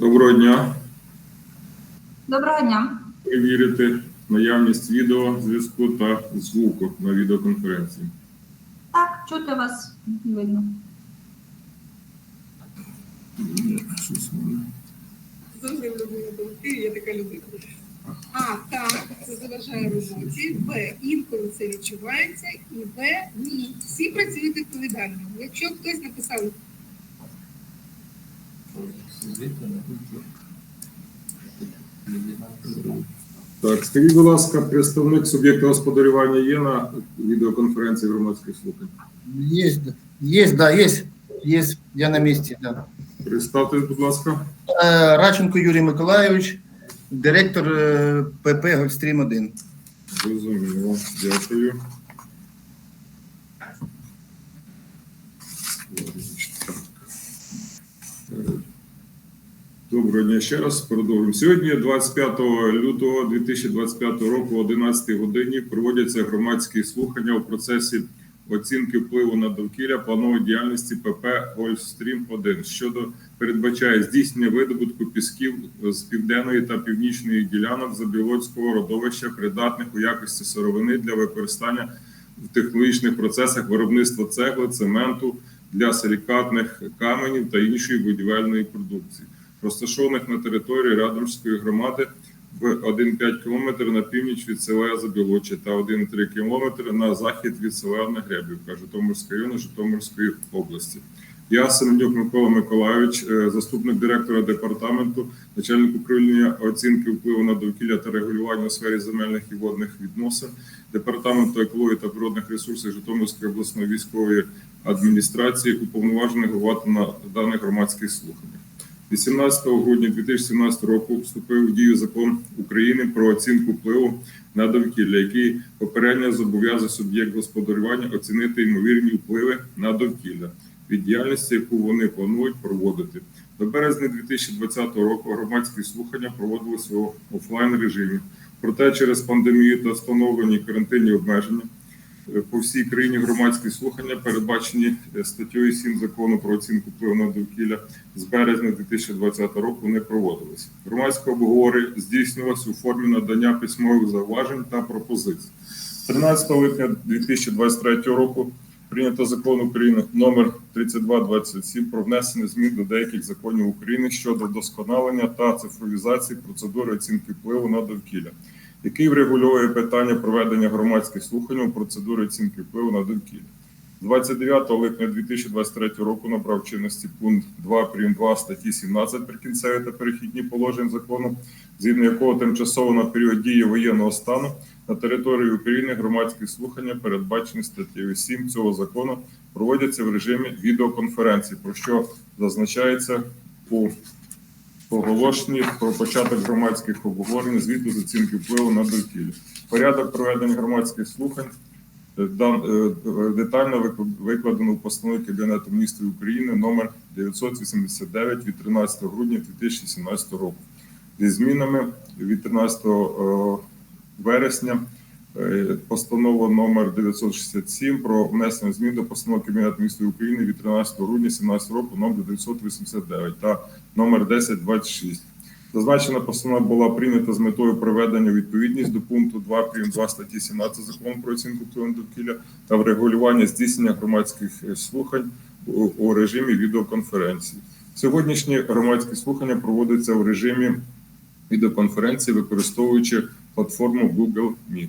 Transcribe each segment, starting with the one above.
Доброго дня. Доброго дня. Перевірити наявність відео, зв'язку та звуку на відеоконференції. Так, чути вас видно. Щось в мене. Завжди в людини колективі є така людина. А, так, це заважає роботі. Б. Інколи це відчувається. І В. Ні. Всі працюють відповідально. Якщо хтось написав Так, скажіть, будь ласка, представник суб'єкта господарювання є на відеоконференції громадських слухань? Есть, есть, да, есть, есть, я на месте, да. Представтесь, будь ласка. Е, Радченко Юрій Миколайович, директор е, ПП Гольстрім 1. Зрозуміло. Дякую. Доброго дня ще раз. Продовжуємо. Сьогодні, 25 лютого 2025 року, о 11 годині, проводяться громадські слухання у процесі оцінки впливу на довкілля планової діяльності ПП Гольфстрім 1 щодо передбачає здійснення видобутку пісків з південної та північної ділянок Забілоцького родовища, придатних у якості сировини для використання в технологічних процесах виробництва цегли, цементу для силікатних каменів та іншої будівельної продукції, розташованих на території Радомської громади в 1,5 км на північ від села Забілоче та 1,3 км на захід від села Негребівка Житомирської району Житомирської області. Я Семенюк Микола Миколайович, е, заступник директора департаменту, начальник управління оцінки впливу на довкілля та регулювання у сфері земельних і водних відносин департаменту екології та природних ресурсів Житомирської обласної військової адміністрації, уповноважений головати на даних громадських слуханнях. 18 грудня 2017 року вступив у дію закон України про оцінку впливу на довкілля, який попередньо зобов'язує суб'єкт господарювання оцінити ймовірні впливи на довкілля від діяльності, яку вони планують проводити. До березня 2020 року громадські слухання проводилися у офлайн режимі. Проте через пандемію та встановлені карантинні обмеження по всій країні громадські слухання передбачені е, статтею 7 закону про оцінку впливу на довкілля з березня 2020 року не проводилися. Громадське обговорення здійснювалося у формі надання письмових зауважень та пропозицій. 13 липня 2023 року прийнято закон України номер 3227 про внесення змін до деяких законів України щодо вдосконалення та цифровізації процедури оцінки впливу на довкілля, який врегульовує питання проведення громадських слухань у процедурі оцінки впливу на довкілля. 29 липня 2023 року набрав чинності пункт 2 прим. 2 статті 17 прикінцеві та перехідні положень закону, згідно якого тимчасово на період дії воєнного стану на території України громадські слухання, передбачені статтею 7 цього закону, проводяться в режимі відеоконференції, про що зазначається у оголошенні про початок громадських обговорень звіту з оцінки впливу на довкілля. Порядок проведення громадських слухань е, е, детально викладено в постанові Кабінету міністрів України номер 989 від 13 грудня 2017 року зі змінами від 13 е, вересня постанова номер 967 про внесення змін до постанови Кабінету міністрів України від 13 грудня 2017 року номер 989 та номер 1026. Зазначена постанова була прийнята з метою приведення відповідність до пункту 2 прим. 2 статті 17 закону про оцінку впливу довкілля та врегулювання здійснення громадських е, слухань у режимі відеоконференції. Сьогоднішні громадські слухання проводяться в режимі відеоконференції, використовуючи платформу Google Meet.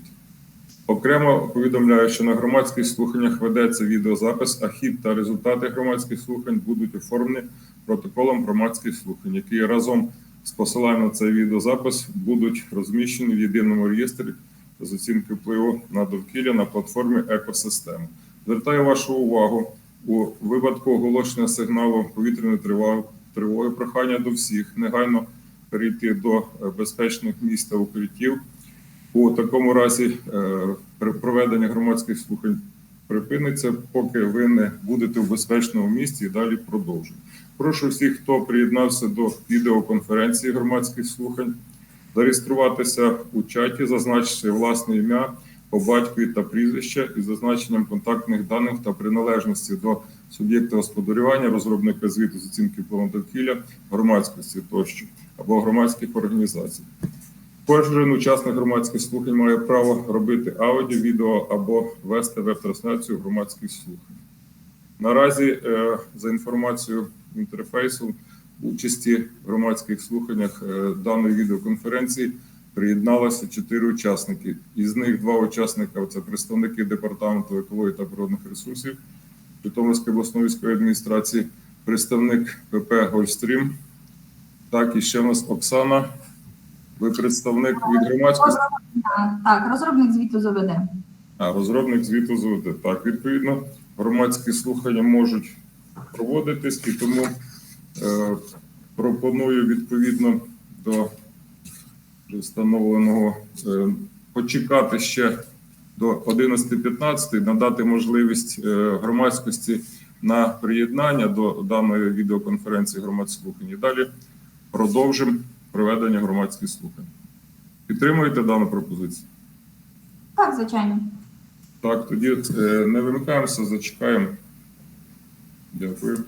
Окремо повідомляю, що на громадських слуханнях ведеться відеозапис, а хід та результати громадських слухань будуть оформлені протоколом громадських слухань, які разом з посиланням на цей відеозапис будуть розміщені в єдиному реєстрі з оцінки впливу на довкілля на платформі Екосистема. Звертаю вашу увагу у випадку оголошення сигналу повітряної тривоги, тривоги прохання до всіх негайно перейти до е, безпечних місць та укриттів. У такому разі е, проведення громадських слухань припиниться, поки ви не будете в безпечному місці і далі продовжуємо. Прошу всіх, хто приєднався до відеоконференції громадських слухань, зареєструватися у чаті, зазначивши власне ім'я по батькові та прізвище із зазначенням контактних даних та приналежності до суб'єкти господарювання, розробника звіту з оцінки впливу довкілля, громадськості тощо або громадських організацій. Кожен учасник громадських слухань має право робити аудіо, відео або вести веб-трансляцію громадських слухань. Наразі, е, за інформацією інтерфейсу, участі в громадських слуханнях е, даної відеоконференції приєдналося чотири учасники. Із них два учасника це представники департаменту екології та природних ресурсів Житомирської обласної військової адміністрації, представник ПП Гольстрім. Так, і ще в нас Оксана. Ви представник від громадськості. Так, розробник звіту ЗВД. А, розробник звіту ЗВД. Так, відповідно, громадські слухання можуть проводитись, і тому е, пропоную відповідно до встановленого е, почекати ще до 11.15, надати можливість е, громадськості на приєднання до даної відеоконференції громадських слухань. І далі продовжимо проведення громадських слухань. Підтримуєте дану пропозицію? Так, звичайно. Так, тоді е, не вимикаємося, зачекаємо. Дякую.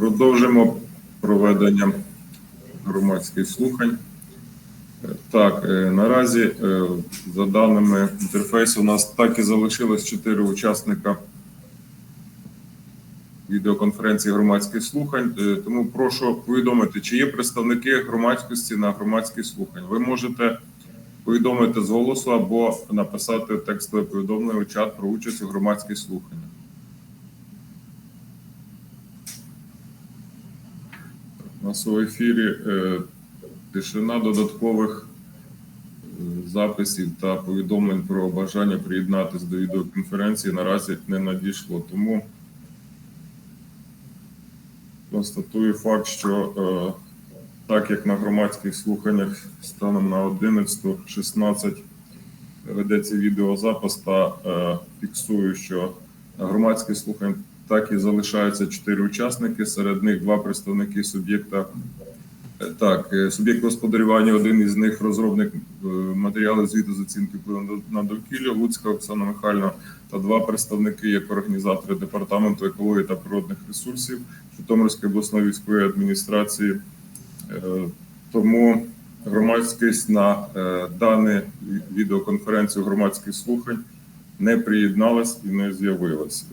Продовжимо проведення громадських слухань. Так, е, наразі, е, за даними інтерфейсу, у нас так і залишилось чотири учасника відеоконференції громадських слухань. Е, Тому прошу повідомити, чи є представники громадськості на громадські слухання. Ви можете повідомити з голосу або написати текстове повідомлення у чат про участь у громадських слуханнях. У нас у ефірі е, тишина додаткових е, записів та повідомлень про бажання приєднатися до відеоконференції наразі не надійшло. Тому констатую факт, що е, так як на громадських слуханнях станом на 11.16 ведеться відеозапис та фіксую, що на громадських слухань так і залишаються чотири учасники, серед них два представники суб'єкта. Е, Так, е, суб'єкт господарювання, один із них розробник е, матеріалів звіту з оцінки впливу на- довкілля, Луцька Оксана Михайлівна, та два представники як організатори департаменту екології та природних ресурсів Житомирської обласної військової адміністрації. Тому громадськість на е, дану відеоконференцію громадських слухань не приєдналась і не з'явилась.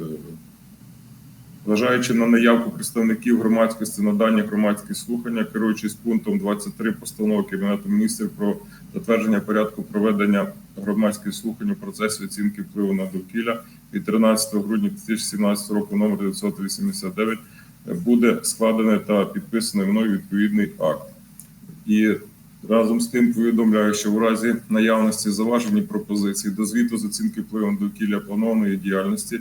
Е, Зважаючи на наявку представників громадськості на дані громадські слухання, керуючись пунктом 23 постанови Кабінету міністрів про затвердження порядку проведення громадських слухань у процесі оцінки впливу на довкілля від 13 грудня 2017 року номер 989 буде складений та підписаний мною відповідний акт. І разом з тим повідомляю, що в разі наявності заважені пропозиції до звіту з оцінки впливу на довкілля планованої діяльності.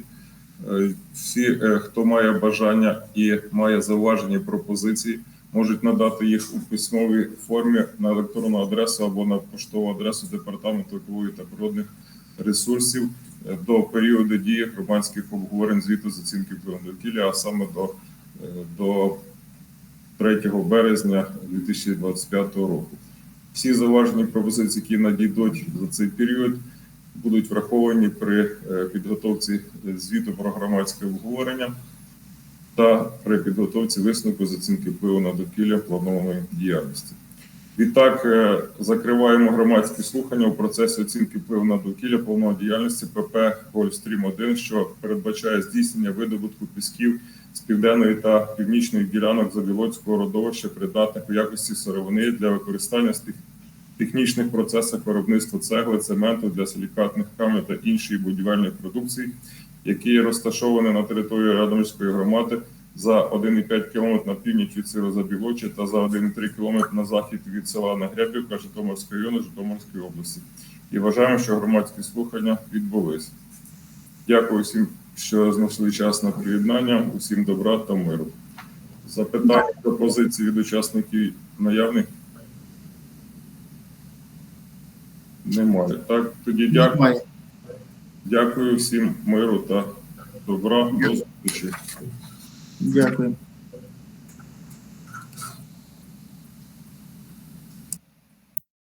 Е, Всі, е, хто має бажання і має зауважені пропозиції, можуть надати їх у письмовій формі на електронну адресу або на поштову адресу департаменту екології та природних ресурсів е, до періоду дії громадських обговорень звіту з оцінки впливу довкілля, а саме до, до 3 березня 2025 року. Всі зауважені пропозиції, які надійдуть за цей період, будуть враховані при е, підготовці звіту про громадське обговорення та при підготовці висновку з оцінки впливу на довкілля планованої діяльності. Відтак е, закриваємо громадські слухання у процесі оцінки впливу на довкілля планової діяльності ПП Гольфстрім 1 що передбачає здійснення видобутку пісків з південної та північної ділянок Забілоцького родовища, придатних у якості сировини для використання з тих технічних процесах виробництва цегли, цементу для силікатних каменів та іншої будівельної продукції, які розташовані на території Радомирської громади за 1,5 км на північ від села Забілочі та за 1,3 км на захід від села Нагребівка Житомирського району Житомирської області. І вважаємо, що громадські слухання відбулись. Дякую всім, що знайшли час на приєднання. Усім добра та миру. Запитання, пропозиції від учасників наявних немає. Так, тоді дякую. Немає. Дякую всім миру та добра. До зустрічі. Дякую.